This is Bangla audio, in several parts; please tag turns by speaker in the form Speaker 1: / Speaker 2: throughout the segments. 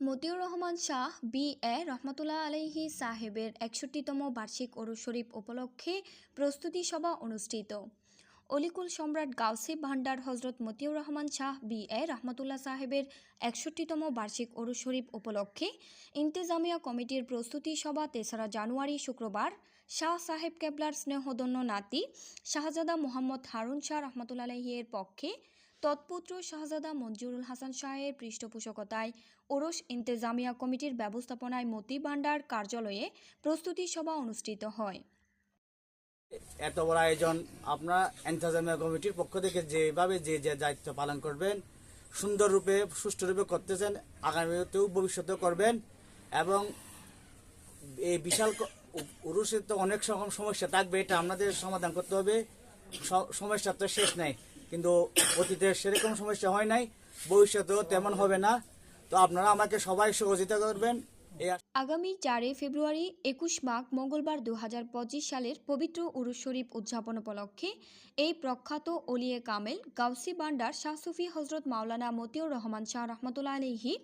Speaker 1: মতিউর রহমান শাহ, বি এ রহমতুল্লাহ আলাইহি সাহেবের একষট্টিতম বার্ষিক ওরস শরীফ উপলক্ষে প্রস্তুতি সভা অনুষ্ঠিত। অলিকুল সম্রাট গাউসে ভান্ডার হজরত মতিউর রহমান শাহ, বি এ রহমতুল্লাহ সাহেবের একষট্টিতম বার্ষিক ওরস শরীফ উপলক্ষে ইন্তেজামিয়া কমিটির প্রস্তুতি সভা তেসরা জানুয়ারি শুক্রবার। শাহ সাহেব কেবলার স্নেহদন্য নাতি শাহজাদা মোহাম্মদ হারুন শাহ রহমতুল্লাহ আলাইহি এর পক্ষে তৎপুত্র শাহজাদা মঞ্জুরুল হাসান শাহের পৃষ্ঠপোষকতায় ওরস ইন্তেজামিয়া কমিটির ব্যবস্থাপনায় মতি ভান্ডার কার্যালয়ে প্রস্তুতি সভা অনুষ্ঠিত হয়।
Speaker 2: এত বড় আয়োজন আপনারা এন্টারজামিয়া কমিটির পক্ষ থেকে যেভাবে যে যে দায়িত্ব পালন করবেন সুন্দর রূপে সুষ্ঠু রূপে করতেছেন, আগামীতেও ভবিষ্যতে করবেন এবং এই বিশাল উরুষের তো অনেক রকম সমস্যা থাকবে, এটা আপনাদের সমাধান করতে হবে। সমস্যা তো শেষ নাই। কিন্তু অতীতে সেরকম সমস্যা হয় নাই, ভবিষ্যতেও তেমন হবে না। তো আপনারা আমাকে সবাই সহযোগিতা করবেন।
Speaker 1: আগামী চারই ফেব্রুয়ারি একুশ মাঘ মঙ্গলবার দু সালের পবিত্র উরুস শরীফ উদযাপন উপলক্ষে এই প্রখ্যাত অলিয়ে কামেল, গাউসি বান্ডার শাহ সুফি হজরত মাওলানা মতিউর রহমান শাহ রহমতুল্লাহ আলহি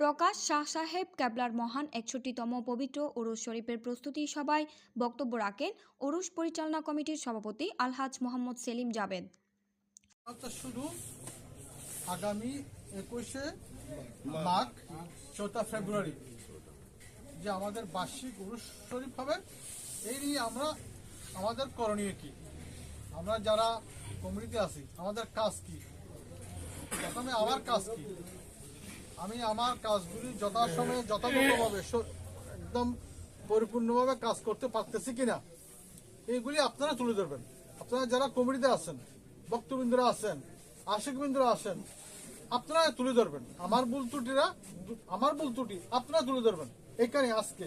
Speaker 1: প্রকাশ শাহ সাহেব ক্যাবলার মহান একষট্টিতম পবিত্র উরুস শরীফের প্রস্তুতি সভায় বক্তব্য রাখেন উরুস পরিচালনা কমিটির সভাপতি আলহাজ মোহাম্মদ সেলিম জাবেদ
Speaker 3: শুধু আগামী একুশে মাঘ, চৌঠা ফেব্রুয়ারি। যে আমাদের বার্ষিক উরুস শরীফ হবে, এই নিয়ে আমরা, আমাদের করণীয় কি? আমরা যারা কমিটিতে আছি, আমাদের কাজ কি? প্রথমে আমার কাজ কি? আমি আমার কাজগুলি যথাসময়ে, যথাযথভাবে একদম পরিপূর্ণভাবে কাজ করতে পারতেছি কিনা, এইগুলি আপনারা তুলে ধরবেন। আপনারা যারা কমিটিতে আছেন বক্তবৃন্দরা আছেন, আশিকবৃন্দরা আছেন, আপনারা তুলে ধরবেন। আমার ভুল ত্রুটিরা, আমার ভুল ত্রুটি, আপনারা তুলে ধরবেন। এখানে আজকে।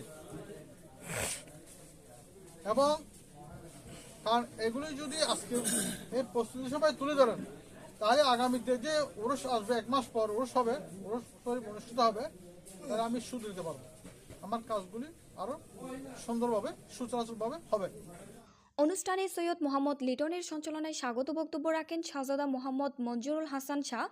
Speaker 3: এবং কারণ এগুলি যদি আজকে এই প্রস্তুতি সভায় তুলে ধরেন, তাহলে আগামীতে যে ওরস আসবে, এক মাস পর ওরস হবে, ওরস অনুষ্ঠিত হবে, তাহলে আমি সুদ দিতে পারব। আমার কাজগুলি আরও সুন্দরভাবে সুচরাচরভাবে হবে।
Speaker 1: অনুষ্ঠানে সৈয়দ মোহাম্মদ লিটনের সঞ্চালনায় স্বাগত বক্তব্য রাখেন শাহজাদা মোহাম্মদ মঞ্জুরুল হাসান শাহ।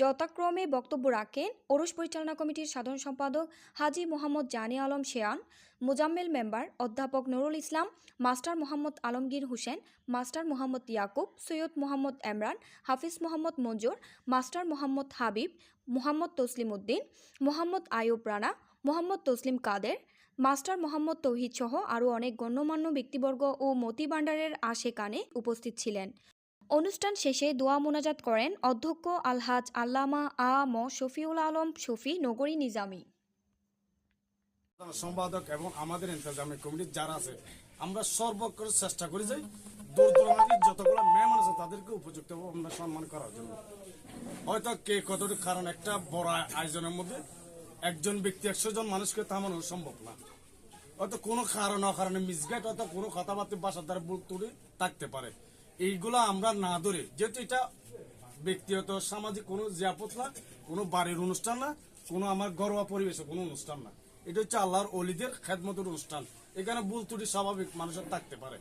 Speaker 1: যথাক্রমে বক্তব্য রাখেন ওরস পরিচালনা কমিটির সাধারণ সম্পাদক হাজি মোহাম্মদ জানি আলম শেয়ান, মোজাম্মেল মেম্বার অধ্যাপক Nurul Islam, master Mohammad Alamgir Hossain, master Mohammad Yakub, Syed Mohammad Emran Hafiz Mohammad Manzur, master Mohammad Habib, Mohammad Taslim Uddin Mohammad Ayub Rana, Mohammad Taslim Kader master Mohammad Tauhid সহ আরও অনেক গণ্যমান্য ব্যক্তিবর্গ ও মতি ভান্ডারের আশেকানে উপস্থিত ছিলেন। অনুষ্ঠান শেষে দোয়া মোনাজাত করেন অধ্যক্ষ আলহাজ আল্লামা আ ম শফিউল আলম শফি নগরী নিজামী।
Speaker 4: সম্পাদক এবং আমাদের ইন্তজামিক কমিটির যারা আছে, আমরা সর্বক্ষণ চেষ্টা করি যে দূর দূরান্তের যতগুলো মেহমান আছে তাদেরকে উপযুক্ত আমরা সম্মান করার জন্য। হয়তো কে কতটুকু কারণ একটা বড় আয়োজনের মধ্যে একজন ব্যক্তি একশো জন মানুষকে থামানো সম্ভব না। হয়তো কোনো কারণ অকারণে মিসগাইড হয়তো কোনো কথাবার্তা বাসার দ্বারা ভুল ত্রুটি থাকতে পারে। এইগুলো আমরা না ধরে, যেহেতু এটা ব্যক্তিগত, সামাজিক কোনো জিয়াপত না, কোনো বাড়ির অনুষ্ঠান না, কোনো আমার ঘরোয়া পরিবেশে কোনো অনুষ্ঠান না। এটা হচ্ছে আল্লাহর অলিদের খেদমতের অনুষ্ঠান। এখানে ভুল ত্রুটি স্বাভাবিক মানুষের থাকতে পারে।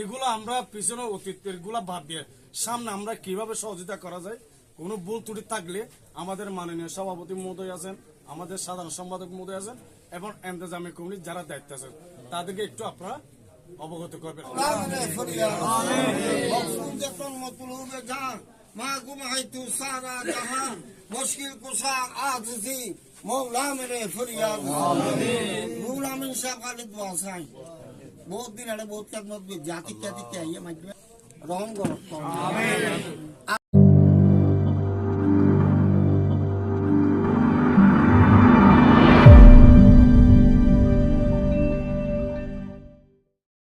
Speaker 4: এগুলো আমরা পিছনে অতীতেরগুলা বাদ দিয়ে সামনে আমরা কীভাবে সহযোগিতা করা যায়, কোনো ভুল ত্রুটি থাকলে আমাদের মাননীয় সভাপতি মহোদয় আছেন আমাদের সাধারণ সম্পাদক মহোদয় আছেন এবং এন্তেজামি কমিটির যারা দায়িত্ব আছেন তাদেরকে একটু আপনারা অবগত করবেন।
Speaker 5: মুশকিল কুসা আজিজি মৌলা মেরে ফরিয়াদ মৌলা মিন সাকালে দোয়া চাই বহুত দিন আগে বহুত খেদমত জাতি কে মাধ্যমে রহম করো